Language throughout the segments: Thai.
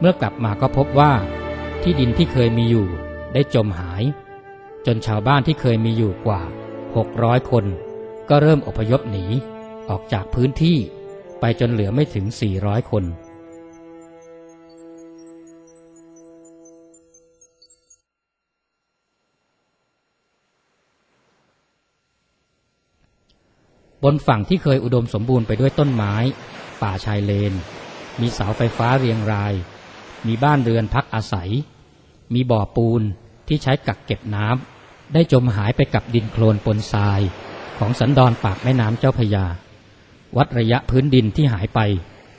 เมื่อกลับมาก็พบว่าที่ดินที่เคยมีอยู่ได้จมหาย จนชาวบ้านที่เคยมีอยู่กว่า 600 คน ก็เริ่มอพยพหนี ออกจากพื้นที่ไปจนเหลือไม่ถึง 400 คน บนฝั่งที่เคยอุดมสมบูรณ์ไปด้วยต้นไม้ ป่าชายเลน มีเสาไฟฟ้าเรียงราย มีบ้านเรือนพักอาศัย มีบ่อปูนที่ใช้กักเก็บน้ำได้จมหายไปกับดินโคลนปนทราย ของสันดอนปากแม่น้ำเจ้าพยา วัดระยะพื้นดินที่หายไป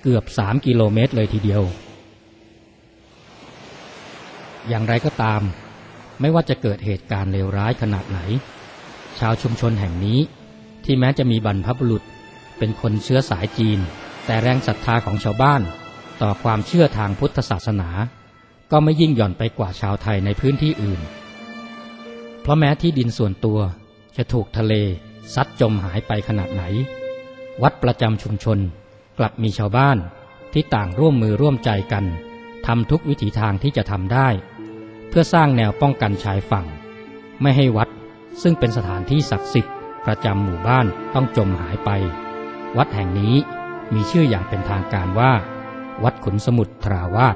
เกือบสามกิโลเมตรเลยทีเดียว อย่างไรก็ตาม ไม่ว่าจะเกิดเหตุการณ์เลวร้ายขนาดไหน ชาวชุมชนแห่งนี้ที่แม้จะมีบรรพบุรุษเป็นคนเชื้อสายจีน แต่แรงศรัทธาของชาวบ้าน ต่อความเชื่อทางพุทธศาสนา ก็ไม่ยิ่งหย่อนไปกว่าชาวไทยในพื้นที่อื่น เพราะแม้ที่ดินส่วนตัวจะถูกทะเลซัดจมหายไปขนาดไหน วัดประจำชุมชนกลับมีชาวบ้านที่ต่างร่วมมือร่วมใจกันทำทุกวิถีทางที่จะทำได้ เพื่อสร้างแนวป้องกันชายฝั่ง ไม่ให้วัดซึ่งเป็นสถานที่ศักดิ์สิทธิ์ประจำหมู่บ้านต้องจมหายไป วัดแห่งนี้มีชื่ออย่างเป็นทางการว่า วัดขุนสมุทรทราวาส